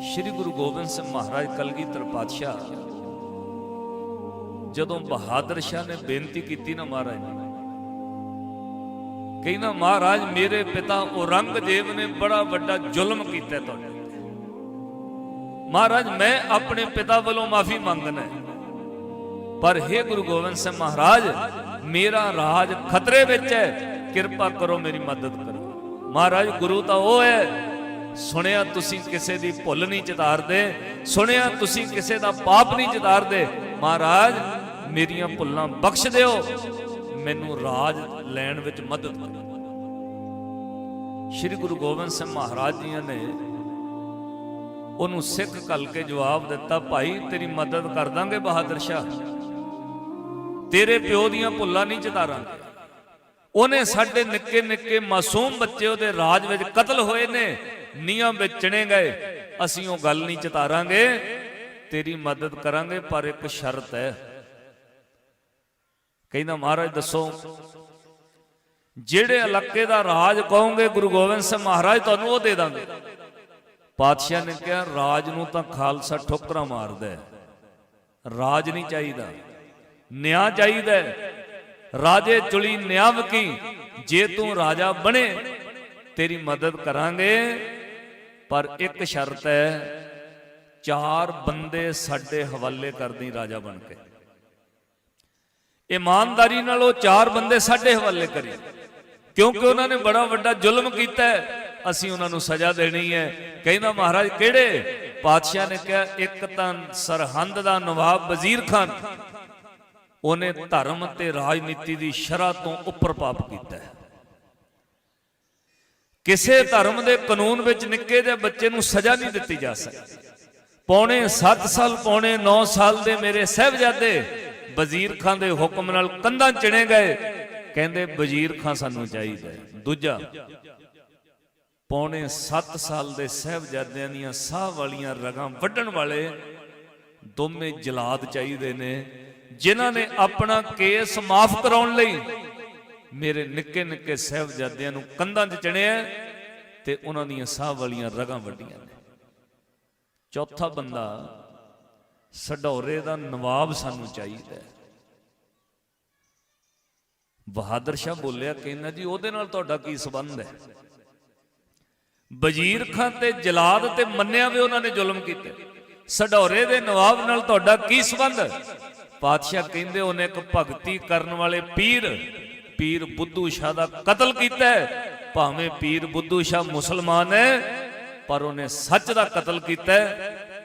ਸ੍ਰੀ ਗੁਰੂ ਗੋਬਿੰਦ ਸਿੰਘ ਮਹਾਰਾਜ ਕਲਗੀਧਰ ਪਾਤਸ਼ਾਹ ਜਦੋਂ ਬਹਾਦਰ ਸ਼ਾਹ ਨੇ ਬੇਨਤੀ ਕੀਤੀ ਨਾ ਮਹਾਰਾਜ ਨੂੰ ਕਹਿੰਦਾ ਮਹਾਰਾਜ, ਮੇਰੇ ਪਿਤਾ ਔਰੰਗਜ਼ੇਬ ਨੇ ਬੜਾ ਵੱਡਾ ਜ਼ੁਲਮ ਕੀਤਾ ਤੁਹਾਡੇ ਮਹਾਰਾਜ, ਮੈਂ ਆਪਣੇ ਪਿਤਾ ਵੱਲੋਂ ਮਾਫੀ ਮੰਗਣਾ ਪਰ हे ਗੁਰੂ ਗੋਬਿੰਦ ਸਿੰਘ ਮਹਾਰਾਜ, ਮੇਰਾ ਰਾਜ ਖਤਰੇ ਵਿੱਚ ਹੈ। ਕਿਰਪਾ ਕਰੋ ਮੇਰੀ ਮਦਦ ਕਰੋ। ਮਹਾਰਾਜ, ਗੁਰੂ ਤਾਂ ਉਹ ਹੈ ਸੁਣਿਆ ਤੁਸੀਂ ਕਿਸੇ ਦੀ ਭੁੱਲ ਨਹੀਂ ਚਿਤਾਰਦੇ ਸੁਣਿਆ ਤੁਸੀਂ ਕਿਸੇ ਦਾ ਪਾਪ ਨਹੀਂ ਚਿਤਾਰਦੇ ਮਹਾਰਾਜ, ਮੇਰੀਆਂ ਭੁੱਲਾਂ ਬਖਸ਼ ਦਿਓ, ਮੈਨੂੰ ਰਾਜ ਲੈਣ ਵਿੱਚ ਮਦਦ ਕਰੋ। ਸ੍ਰੀ ਗੁਰੂ ਗੋਬਿੰਦ ਸਿੰਘ ਮਹਾਰਾਜ ਜੀਆਂ ਨੇ ਉਹਨੂੰ ਸਿੱਖ ਕਲ ਕੇ ਜਵਾਬ ਦਿੱਤਾ, ਭਾਈ, ਤੇਰੀ ਮਦਦ ਕਰ ਦਾਂਗੇ, ਬਹਾਦਰ ਸ਼ਾਹ। ਤੇਰੇ ਪਿਓ ਦੀਆਂ ਭੁੱਲਾਂ ਨਹੀਂ ਚਿਤਾਰਾਂਗੇ ਉਹਨੇ ਸਾਡੇ ਨਿੱਕੇ ਨਿੱਕੇ ਮਾਸੂਮ ਬੱਚੇ ਉਹਦੇ ਰਾਜ ਵਿੱਚ ਕਤਲ ਹੋਏ ਨੇ, ਨੀਹਾਂ ਵਿੱਚ ਚਿਣੇ ਗਏ। ਅਸੀਂ ਉਹ ਗੱਲ ਨਹੀਂ ਚਿਤਾਰਾਂਗੇ, ਤੇਰੀ ਮਦਦ ਕਰਾਂਗੇ, ਪਰ ਇੱਕ ਸ਼ਰਤ ਹੈ। ਕਹਿੰਦਾ, ਮਹਾਰਾਜ, ਦੱਸੋ, ਜਿਹੜੇ ਇਲਾਕੇ ਦਾ ਰਾਜ ਕਹੋਗੇ, ਗੁਰੂ ਗੋਬਿੰਦ ਸਿੰਘ ਮਹਾਰਾਜ, ਤੁਹਾਨੂੰ ਉਹ ਦੇ ਦਾਂਗੇ। ਪਾਤਸ਼ਾਹ ਨੇ ਕਿਹਾ, ਰਾਜ ਨੂੰ ਤਾਂ ਖਾਲਸਾ ਠੋਕਰਾਂ ਮਾਰਦਾ ਹੈ। ਰਾਜ ਨਹੀਂ ਚਾਹੀਦਾ। ਨਿਆਂ ਚਾਹੀਦਾ ਹੈ। ਰਾਜੇ ਚੁਲੀ ਨਿਆਵ ਕੀ? ਜੇ ਤੂੰ ਰਾਜਾ ਬਣੇ, ਤੇਰੀ ਮਦਦ ਕਰਾਂਗੇ। ਪਰ ਇੱਕ ਸ਼ਰਤ ਹੈ, ਚਾਰ ਬੰਦੇ ਸਾਡੇ ਹਵਾਲੇ ਕਰਦੀ ਰਾਜਾ ਬਣ ਕੇ। ਇਮਾਨਦਾਰੀ ਨਾਲ ਉਹ ਚਾਰ ਬੰਦੇ ਸਾਡੇ ਹਵਾਲੇ ਕਰੀ। ਕਿਉਂਕਿ ਉਹਨਾਂ ਨੇ ਬੜਾ ਵੱਡਾ ਜ਼ੁਲਮ ਕੀਤਾ ਅਸੀਂ ਉਹਨਾਂ ਨੂੰ ਸਜ਼ਾ ਦੇਣੀ ਹੈ। ਕਹਿੰਦਾ, ਮਹਾਰਾਜ, ਕਿਹੜੇ? ਪਾਤਸ਼ਾਹ ਨੇ ਕਿਹਾ, ਇੱਕ ਤਾਂ ਸਰਹੰਦ ਦਾ ਨਵਾਬ ਵਜ਼ੀਰ ਖਾਨ ਉਹਨੇ ਧਰਮ ਤੇ ਰਾਜਨੀਤੀ ਦੀ ਸ਼ਰ੍ਹਾ ਤੋਂ ਉੱਪਰ ਪਾਪ ਕੀਤਾ ਹੈ। ਕਿਸੇ ਧਰਮ ਦੇ ਕਾਨੂੰਨ ਵਿੱਚ ਨਿੱਕੇ ਜਿਹੇ ਬੱਚੇ ਨੂੰ ਸਜ਼ਾ ਨਹੀਂ ਦਿੱਤੀ ਜਾ ਸਕਦੀ। ਪੌਣੇ 7 ਸਾਲ, ਪੌਣੇ 9 ਸਾਲ ਦੇ ਮੇਰੇ ਸਹਿਬਜ਼ਾਦੇ ਵਜ਼ੀਰ ਖਾਨ ਦੇ ਹੁਕਮ ਨਾਲ ਕੰਧਾਂ ਚਿਣੇ ਗਏ। ਕਹਿੰਦੇ, ਵਜ਼ੀਰ ਖਾਨ ਸਾਨੂੰ ਚਾਹੀਦਾ ਦੂਜਾ, ਪੌਣੇ 7 ਸਾਲ ਦੇ ਸਹਿਬਜ਼ਾਦਿਆਂ ਦੀਆਂ ਸਾਹ ਵਾਲੀਆਂ ਰਗਾਂ ਵੱਢਣ ਵਾਲੇ ਦੋਵੇਂ ਜਲਾਦ ਚਾਹੀਦੇ ਨੇ। ਜਿਨ੍ਹਾਂ ਨੇ ਆਪਣਾ ਕੇਸ ਮਾਫ ਕਰਾਉਣ ਲਈ ਮੇਰੇ ਨਿੱਕੇ ਨਿੱਕੇ ਸਹਿਬਜ਼ਾਦਿਆਂ ਨੂੰ ਕੰਧਾਂ 'ਚ ਚਿਣਿਆ ਤੇ ਉਹਨਾਂ ਦੀਆਂ ਸਾਹ ਵਾਲੀਆਂ ਰਗਾਂ ਵੱਡੀਆਂ ਨੇ। ਚੌਥਾ ਬੰਦਾ ਸਡੌਰੇ ਦਾ ਨਵਾਬ ਸਾਨੂੰ ਚਾਹੀਦਾ ਹੈ। ਬਹਾਦਰ ਸ਼ਾਹ ਬੋਲਿਆ ਕਹਿੰਦਾ ਜੀ, ਉਹਦੇ ਨਾਲ ਤੁਹਾਡਾ ਕੀ ਸਬੰਧ ਹੈ? ਵਜ਼ੀਰ ਖਾਨ ਤੇ ਜਲਾਦ ਤੇ ਮੰਨਿਆ ਵੀ ਉਹਨਾਂ ਨੇ ਜ਼ੁਲਮ ਕੀਤੇ। ਸਡੌਰੇ ਦੇ ਨਵਾਬ ਨਾਲ ਤੁਹਾਡਾ ਕੀ ਸਬੰਧ ਪਾਤਸ਼ਾਹ ਕਹਿੰਦੇ ਉਹਨੇ ਇੱਕ ਭਗਤੀ ਕਰਨ ਵਾਲੇ ਪੀਰ ਪੀਰ ਬੁੱਧੂ ਸ਼ਾਹ ਦਾ ਕਤਲ ਕੀਤਾ ਭਾਵੇਂ ਪੀਰ ਬੁੱਧੂ ਸ਼ਾਹ ਮੁਸਲਮਾਨ ਹੈ, ਪਰ ਉਹਨੇ ਸੱਚ ਦਾ ਕਤਲ ਕੀਤਾ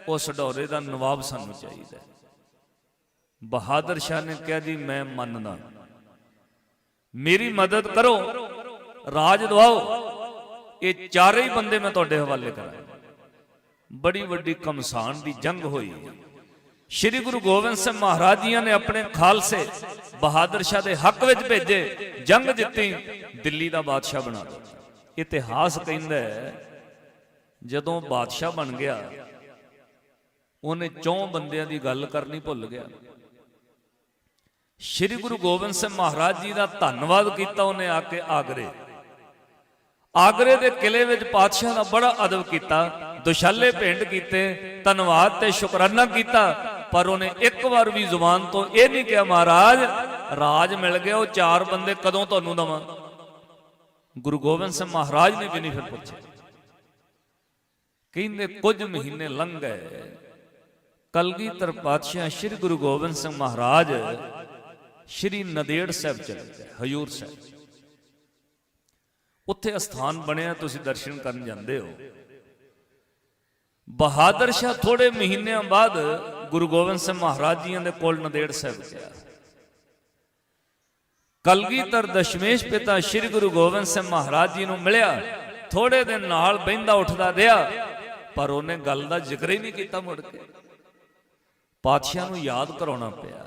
ਉਸ ਉਹ ਦਾ ਨਵਾਬ ਸਾਨੂੰ ਚਾਹੀਦਾ ਬਹਾਦਰ ਸ਼ਾਹ ਨੇ ਕਿਹਾ, ਜੀ, ਮੈਂ ਮੰਨਦਾ। ਮੇਰੀ ਮਦਦ ਕਰੋ। ਰਾਜ ਦਵਾਓ। ਇਹ ਚਾਰੇ ਹੀ ਬੰਦੇ ਮੈਂ ਤੁਹਾਡੇ ਹਵਾਲੇ ਕਰਾਂ ਬੜੀ ਵੱਡੀ ਕਮਸਾਨ ਦੀ ਜੰਗ ਹੋਈ। ਸ਼੍ਰੀ ਗੁਰੂ ਗੋਬਿੰਦ ਸਿੰਘ ਮਹਾਰਾਜ ਜੀਆਂ ਨੇ ਆਪਣੇ ਖਾਲਸੇ ਬਹਾਦਰ ਸ਼ਾਹ ਦੇ ਹੱਕ ਵਿੱਚ ਭੇਜੇ, ਜੰਗ ਜਿੱਤੀ, ਦਿੱਲੀ ਦਾ ਬਾਦਸ਼ਾਹ ਬਣਾ ਦਿੱਤਾ। ਇਤਿਹਾਸ ਕਹਿੰਦਾ ਜਦੋਂ ਬਾਦਸ਼ਾਹ ਬਣ ਗਿਆ, ਉਹਨੇ ਚੌਂ ਬੰਦਿਆਂ ਦੀ ਗੱਲ ਕਰਨੀ ਭੁੱਲ ਗਿਆ। ਸ਼੍ਰੀ ਗੁਰੂ ਗੋਬਿੰਦ ਸਿੰਘ ਮਹਾਰਾਜ ਜੀ ਦਾ ਧੰਨਵਾਦ ਕੀਤਾ ਉਹਨੇ ਆ ਕੇ ਆਗਰੇ। ਆਗਰੇ ਦੇ ਕਿਲੇ ਵਿੱਚ ਪਾਤਸ਼ਾਹ ਦਾ ਬੜਾ ਅਦਬ ਕੀਤਾ, ਦੁਸ਼ਾਲੇ ਭੇਂਟ ਕੀਤੇ, ਧੰਨਵਾਦ ਤੇ ਸ਼ੁਕਰਾਨਾ ਕੀਤਾ ਪਰ ਉਹਨੇ ਇੱਕ ਵਾਰ ਵੀ ਜ਼ੁਬਾਨ ਤੋਂ ਇਹ ਨਹੀਂ ਕਿਹਾ, ਮਹਾਰਾਜ, ਰਾਜ ਮਿਲ ਗਿਆ, ਉਹ ਚਾਰ ਬੰਦੇ ਕਦੋਂ ਤੁਹਾਨੂੰ ਦਵਾਂ? ਗੁਰੂ ਗੋਬਿੰਦ ਸਿੰਘ ਮਹਾਰਾਜ ਨੇ ਵੀ ਨਹੀਂ ਫਿਰ ਪੁੱਛਿਆ। ਕਹਿੰਦੇ, ਕੁਝ ਮਹੀਨੇ ਲੰਘ ਗਏ। ਕਲਗੀਧਰ ਪਾਤਸ਼ਾਹ ਸ੍ਰੀ ਗੁਰੂ ਗੋਬਿੰਦ ਸਿੰਘ ਮਹਾਰਾਜ ਸ਼੍ਰੀ ਨਦੇੜ ਸਾਹਿਬ ਚਲੇ ਗਏ ਹਜੂਰ ਸਾਹਿਬ। ਉੱਥੇ ਅਸਥਾਨ ਬਣਿਆ, ਤੁਸੀਂ ਦਰਸ਼ਨ ਕਰਨ ਜਾਂਦੇ ਹੋ। ਬਹਾਦਰ ਸ਼ਾਹ ਥੋੜੇ ਮਹੀਨਿਆਂ ਬਾਅਦ ਗੁਰੂ ਗੋਬਿੰਦ ਸਿੰਘ ਮਹਾਰਾਜ ਜੀਆਂ ਦੇ ਕੋਲ ਨੰਦੇੜ ਸਾਹਿਬ ਗਿਆ। ਕਲਗੀਧਰ ਦਸ਼ਮੇਸ਼ ਪਿਤਾ ਸ੍ਰੀ ਗੁਰੂ ਗੋਬਿੰਦ ਸਿੰਘ ਮਹਾਰਾਜ ਜੀ ਨੂੰ ਮਿਲਿਆ। ਥੋੜੇ ਦਿਨ ਨਾਲ ਬਹਿੰਦਾ ਉੱਠਦਾ ਰਿਹਾ, ਪਰ ਉਹਨੇ ਗੱਲ ਦਾ ਜ਼ਿਕਰ ਹੀ ਨਹੀਂ ਕੀਤਾ ਮੁੜ ਕੇ। ਪਾਤਸ਼ਾਹ ਨੂੰ ਯਾਦ ਕਰਾਉਣਾ ਪਿਆ।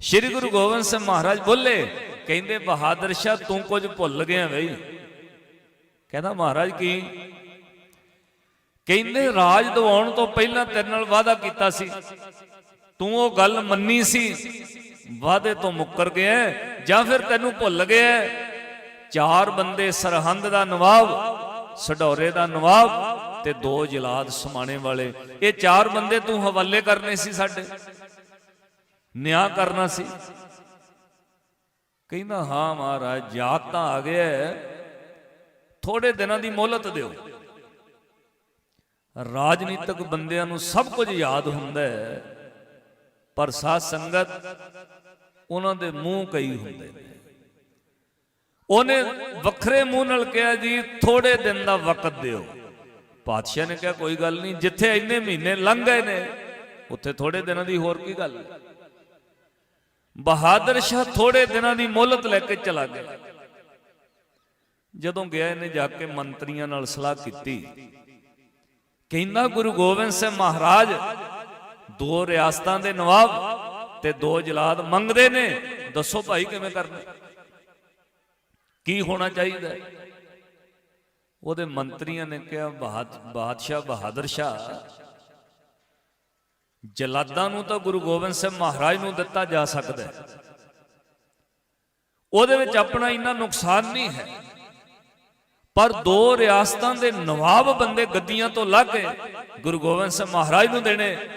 ਸ੍ਰੀ ਗੁਰੂ ਗੋਬਿੰਦ ਸਿੰਘ ਮਹਾਰਾਜ ਬੋਲੇ, ਕਹਿੰਦੇ, ਬਹਾਦਰ ਸ਼ਾਹ, ਤੂੰ ਕੁਝ ਭੁੱਲ ਗਿਆ ਬਈ ਕਹਿੰਦਾ, ਮਹਾਰਾਜ ਕੀ? ਕਹਿੰਦੇ ਰਾਜ ਦਿਵਾਉਣ ਤੋਂ ਪਹਿਲਾਂ ਤੇਰੇ ਨਾਲ ਵਾਅਦਾ ਕੀਤਾ ਸੀ। ਤੂੰ ਉਹ ਗੱਲ ਮੰਨੀ ਸੀ। ਵਾਅਦੇ ਤੋਂ ਮੁੱਕਰ ਗਿਆ ਜਾਂ ਫਿਰ ਤੈਨੂੰ ਭੁੱਲ ਗਿਆ ਚਾਰ ਬੰਦੇ ਸਰਹੰਦ ਦਾ ਨਵਾਬ, ਸਡੌਰੇ ਦਾ ਨਵਾਬ ਤੇ ਦੋ ਜਲਾਦ ਸਮਾਣੇ ਵਾਲੇ। ਇਹ ਚਾਰ ਬੰਦੇ ਤੂੰ ਹਵਾਲੇ ਕਰਨੇ ਸੀ ਸਾਡੇ। ਨਿਆਂ ਕਰਨਾ ਸੀ। ਕਹਿੰਦਾ, ਹਾਂ ਮਹਾਰਾਜ ਜਾਤ ਤਾਂ ਆ ਗਿਆ ਥੋੜੇ ਦਿਨਾਂ ਦੀ ਮੋਹਲਤ ਦਿਓ। ਰਾਜਨੀਤਿਕ ਬੰਦਿਆਂ ਨੂੰ ਸਭ ਕੁਝ ਯਾਦ ਹੁੰਦਾ ਹੈ, ਪਰ ਸਾਧ ਸੰਗਤ ਉਹਨਾਂ ਦੇ ਮੂੰਹ ਕਈ ਹੁੰਦੇ ਨੇ। ਉਹਨੇ ਵੱਖਰੇ ਮੂੰਹ ਨਾਲ ਕਿਹਾ, ਜੀ ਥੋੜੇ ਦਿਨ ਦਾ ਵਕਤ ਦਿਓ। ਪਾਤਸ਼ਾਹ ਨੇ ਕਿਹਾ, ਕੋਈ ਗੱਲ ਨਹੀਂ, ਜਿੱਥੇ ਇੰਨੇ ਮਹੀਨੇ ਲੰਘ ਗਏ ਨੇ, ਉੱਥੇ ਥੋੜੇ ਦਿਨਾਂ ਦੀ ਹੋਰ ਕੀ ਗੱਲ ਬਹਾਦਰ ਸ਼ਾਹ ਥੋੜੇ ਦਿਨਾਂ ਦੀ ਮੋਹਲਤ ਲੈ ਕੇ ਚਲਾ ਗਿਆ। ਜਦੋਂ ਗਿਆ, ਇਹਨੇ ਜਾ ਕੇ ਮੰਤਰੀਆਂ ਨਾਲ ਸਲਾਹ ਕੀਤੀ। ਕਹਿੰਦਾ ਗੁਰੂ ਗੋਬਿੰਦ ਸਿੰਘ ਮਹਾਰਾਜ, ਦੋ ਰਿਆਸਤਾਂ ਦੇ ਨਵਾਬ ਤੇ ਦੋ ਜਲਾਦ ਮੰਗਦੇ ਨੇ। ਦੱਸੋ ਭਾਈ ਕਿਵੇਂ ਕਰਨਾ? ਕੀ ਹੋਣਾ ਚਾਹੀਦਾ? ਉਹਦੇ ਮੰਤਰੀਆਂ ਨੇ ਕਿਹਾ ਬਾਦ- ਬਾਦਸ਼ਾਹ ਬਹਾਦਰ ਸ਼ਾਹ। ਜਲਾਦਾਂ ਨੂੰ ਤਾਂ ਗੁਰੂ ਗੋਬਿੰਦ ਸਿੰਘ ਮਹਾਰਾਜ ਨੂੰ ਦਿੱਤਾ ਜਾ ਸਕਦਾ ਉਹਦੇ ਵਿੱਚ ਆਪਣਾ ਇੰਨਾ ਨੁਕਸਾਨ ਨਹੀਂ ਹੈ। ਪਰ ਦੋ ਰਿਆਸਤਾਂ ਦੇ ਨਵਾਬ ਬੰਦੇ ਗੱਦੀਆਂ ਤੋਂ ਲੱਗ ਕੇ ਗੁਰੂ ਗੋਬਿੰਦ ਸਿੰਘ ਮਹਾਰਾਜ ਨੂੰ ਦੇਣੇ,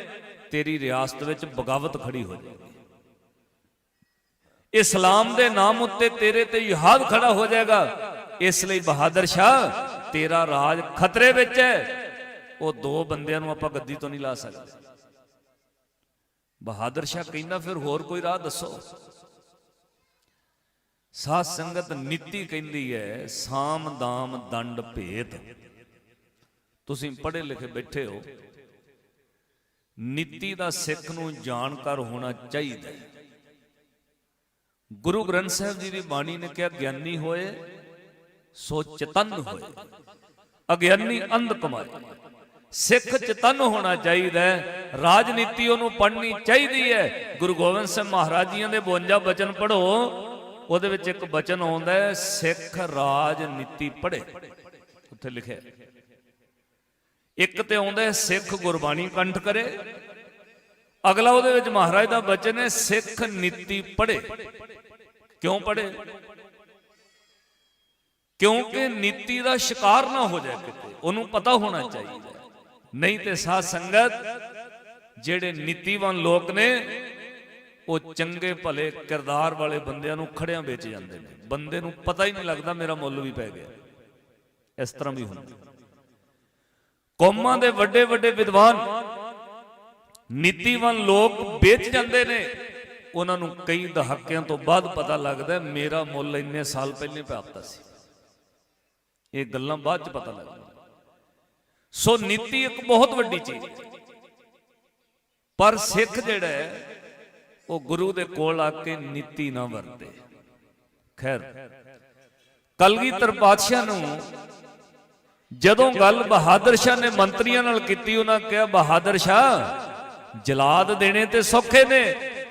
ਤੇਰੀ ਰਿਆਸਤ ਵਿੱਚ ਬਗਾਵਤ ਖੜੀ ਹੋ ਜਾਏਗੀ। ਇਸਲਾਮ ਦੇ ਨਾਮ ਉੱਤੇ ਤੇਰੇ ਤੇ ਜਿਹਾਦ ਖੜਾ ਹੋ ਜਾਏਗਾ। ਇਸ ਲਈ ਬਹਾਦਰ ਸ਼ਾਹ, ਤੇਰਾ ਰਾਜ ਖਤਰੇ ਵਿੱਚ ਹੈ। ਉਹ ਦੋ ਬੰਦਿਆਂ ਨੂੰ ਆਪਾਂ ਗੱਦੀ ਤੋਂ ਨਹੀਂ ਲਾ ਸਕਦੇ। ਬਹਾਦਰ ਸ਼ਾਹ ਕਹਿੰਦਾ, ਫਿਰ ਹੋਰ ਕੋਈ ਰਾਹ ਦੱਸੋ। ਸਾਧ ਸੰਗਤ ਨੀਤੀ ਕਹਿੰਦੀ ਹੈ, ਸਾਮ ਦਾਮ ਦੰਡ ਭੇਦ। ਤੁਸੀਂ ਪੜ੍ਹੇ ਲਿਖੇ ਬੈਠੇ ਹੋ। ਨੀਤੀ ਦਾ ਸਿੱਖ ਨੂੰ ਜਾਣਕਾਰ ਹੋਣਾ ਚਾਹੀਦਾ ਹੈ। ਗੁਰੂ ਗ੍ਰੰਥ ਸਾਹਿਬ ਜੀ ਦੀ ਬਾਣੀ ਨੇ ਕਿਹਾ, ਗਿਆਨੀ ਹੋਏ, ਸੋ ਚਤਨ ਹੋਏ। ਅਗਿਆਨੀ ਅੰਧ ਕਮਾਏ। ਸਿੱਖ ਚਤਨ ਹੋਣਾ ਚਾਹੀਦਾ ਹੈ। ਰਾਜਨੀਤੀ ਉਹਨੂੰ ਪੜ੍ਹਨੀ ਚਾਹੀਦੀ ਹੈ। ਗੁਰੂ ਗੋਬਿੰਦ ਸਿੰਘ ਮਹਾਰਾਜ ਜੀਆਂ ਦੇ 52 ਬਚਨ ਪੜ੍ਹੋ। ਉਹਦੇ ਵਿੱਚ ਇੱਕ ਬਚਨ ਆਉਂਦਾ ਹੈ, ਸਿੱਖ ਰਾਜਨੀਤੀ ਪੜ੍ਹੇ। ਉੱਥੇ ਲਿਖਿਆ ਇੱਕ ਤੇ ਆਉਂਦਾ ਹੈ, ਸਿੱਖ ਗੁਰਬਾਣੀ ਕੰਠ ਕਰੇ। ਅਗਲਾ ਉਹਦੇ ਵਿੱਚ ਮਹਾਰਾਜ ਦਾ ਬਚਨ ਹੈ, ਸਿੱਖ ਨੀਤੀ ਪੜ੍ਹੇ। ਕਿਉਂ ਪੜ੍ਹੇ? ਕਿਉਂਕਿ ਨੀਤੀ ਦਾ ਸ਼ਿਕਾਰ ਨਾ ਹੋ ਜਾਏ ਕਿਤੇ, ਉਹਨੂੰ ਪਤਾ ਹੋਣਾ ਚਾਹੀਦਾ ਨਹੀਂ ਤੇ ਸਾਧ ਸੰਗਤ, ਜਿਹੜੇ ਨੀਤੀਵਾਨ ਲੋਕ ਨੇ ਉਹ ਚੰਗੇ ਭਲੇ ਕਿਰਦਾਰ ਵਾਲੇ ਬੰਦਿਆਂ ਨੂੰ ਖੜਿਆਂ ਵੇਚ ਜਾਂਦੇ ਨੇ। ਬੰਦੇ ਨੂੰ ਪਤਾ ਹੀ ਨਹੀਂ ਲੱਗਦਾ ਮੇਰਾ ਮੁੱਲ ਵੀ ਪੈ ਗਿਆ। ਇਸ ਤਰ੍ਹਾਂ ਵੀ ਹੁੰਦਾ। ਕੌਮਾਂ ਦੇ ਵੱਡੇ ਵੱਡੇ ਵਿਦਵਾਨ, ਨੀਤੀਵਾਨ ਲੋਕ ਵੇਚ ਜਾਂਦੇ ਨੇ। ਉਹਨਾਂ ਨੂੰ ਕਈ ਦਹਾਕਿਆਂ ਤੋਂ ਬਾਅਦ ਪਤਾ ਲੱਗਦਾ ਮੇਰਾ ਮੁੱਲ ਇੰਨੇ ਸਾਲ ਪਹਿਲੇ ਪ੍ਰਾਪਤ ਸੀ। ਇਹ ਗੱਲਾਂ ਬਾਅਦ ਚ ਪਤਾ ਲੱਗਦਾ ਸੋ ਨੀਤੀ ਇੱਕ ਬਹੁਤ ਵੱਡੀ ਚੀਜ਼ ਪਰ ਸਿੱਖ ਜਿਹੜਾ ਹੈ ਉਹ ਗੁਰੂ ਦੇ ਕੋਲ ਆ ਕੇ ਨੀਤੀ ਨਾ ਵਰਤੇ। ਖੈਰ, ਕਲਗੀਧਰ ਪਾਤਸ਼ਾਹ ਨੂੰ ਜਦੋਂ ਗੱਲ ਬਹਾਦਰ ਸ਼ਾਹ ਨੇ ਮੰਤਰੀਆਂ ਨਾਲ ਕੀਤੀ, ਉਹਨਾਂ ਕਿਹਾ, ਬਹਾਦਰ ਸ਼ਾਹ, ਜਲਾਦ ਦੇਣੇ ਤੇ ਸੌਖੇ ਨੇ,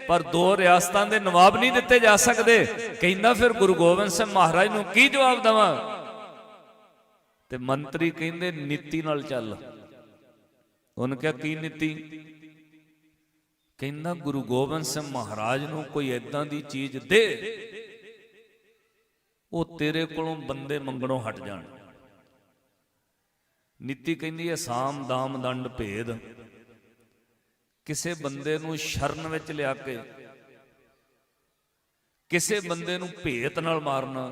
ਪਰ ਦੋ ਰਿਆਸਤਾਂ ਦੇ ਨਵਾਬ ਨਹੀਂ ਦਿੱਤੇ ਜਾ ਸਕਦੇ। ਕਹਿੰਦਾ ਫਿਰ ਗੁਰੂ ਗੋਬਿੰਦ ਸਿੰਘ ਮਹਾਰਾਜ ਨੂੰ ਕੀ ਜਵਾਬ ਦਵਾਂ? ਤੇ ਮੰਤਰੀ ਕਹਿੰਦੇ, ਨੀਤੀ ਨਾਲ ਚੱਲ। ਉਹਨੇ ਕਿਹਾ, ਕੀ ਨੀਤੀ? ਕਹਿੰਦਾ ਗੁਰੂ ਗੋਬਿੰਦ ਸਿੰਘ ਮਹਾਰਾਜ ਨੂੰ ਕੋਈ ਐਦਾਂ ਦੀ ਚੀਜ਼ ਦੇ, ਉਹ ਤੇਰੇ ਕੋਲੋਂ ਬੰਦੇ ਮੰਗਣੋਂ ਹਟ ਜਾਣ। ਨੀਤੀ ਕਹਿੰਦੀ ਹੈ, ਸਾਮ ਦਾਮ ਦੰਡ ਭੇਦ। ਕਿਸੇ ਬੰਦੇ ਨੂੰ ਸ਼ਰਨ ਵਿੱਚ ਲਿਆ ਕੇ, ਕਿਸੇ ਬੰਦੇ ਨੂੰ ਭੇਤ ਨਾਲ ਮਾਰਨਾ,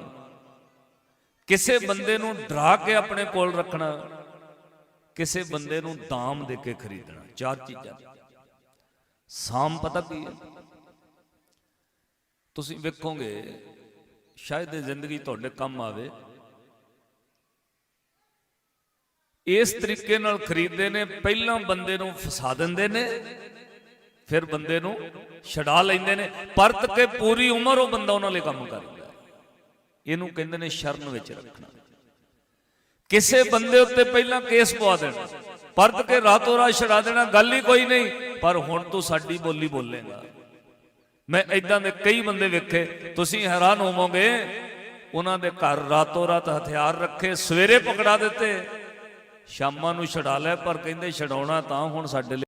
ਕਿਸੇ ਬੰਦੇ ਨੂੰ ਡਰਾ ਕੇ ਆਪਣੇ ਕੋਲ ਰੱਖਣਾ, ਕਿਸੇ ਬੰਦੇ ਨੂੰ ਦਾਮ ਦੇ ਕੇ ਖਰੀਦਣਾ, ਚਾਰ ਚੀਜ਼ਾਂ। ਸਾਮ ਪਤਾ ਕੀ ਹੈ? ਤੁਸੀਂ ਵੇਖੋਗੇ, ਸ਼ਾਇਦ ਇਹ ਜ਼ਿੰਦਗੀ ਤੁਹਾਡੇ ਕੰਮ ਆਵੇ। ਇਸ ਤਰੀਕੇ ਨਾਲ ਖਰੀਦਦੇ ਨੇ, ਪਹਿਲਾਂ ਬੰਦੇ ਨੂੰ ਫਸਾ ਦਿੰਦੇ ਨੇ, ਫਿਰ ਬੰਦੇ ਨੂੰ ਛਡਾ ਲੈਂਦੇ ਨੇ, ਪਰਤ ਕੇ ਪੂਰੀ ਉਮਰ ਉਹ ਬੰਦਾ ਉਹਨਾਂ ਲਈ ਕੰਮ ਕਰਦਾ ਇਹਨੂੰ ਕਹਿੰਦੇ ਨੇ ਸ਼ਰਨ ਵਿੱਚ ਰੱਖਣਾ। ਕਿਸੇ ਬੰਦੇ ਉੱਤੇ ਪਹਿਲਾਂ ਕੇਸ ਪਵਾ ਦੇਣਾ, ਪਰਤ ਕੇ ਰਾਤੋਂ ਰਾਤ ਛਡਾ ਦੇਣਾ, ਗੱਲ ਹੀ ਕੋਈ ਨਹੀਂ। ਪਰ ਹੁਣ ਤੂੰ ਸਾਡੀ ਬੋਲੀ ਬੋਲੇਗਾ। ਮੈਂ ਇਦਾਂ ਦੇ ਕਈ ਬੰਦੇ ਵੇਖੇ, ਤੁਸੀਂ ਹੈਰਾਨ ਹੋਵੋਗੇ, ਉਹਨਾਂ ਦੇ ਘਰ ਰਾਤੋਂ ਰਾਤ ਹਥਿਆਰ ਰੱਖੇ, ਸਵੇਰੇ ਪਕੜਾ ਦਿੱਤੇ, ਸ਼ਾਮਾਂ ਨੂੰ ਛਡਾ ਲੈ ਪਰ ਕਹਿੰਦੇ ਛਡਾਉਣਾ ਤਾਂ ਹੁਣ ਸਾਡੇ ਲਈ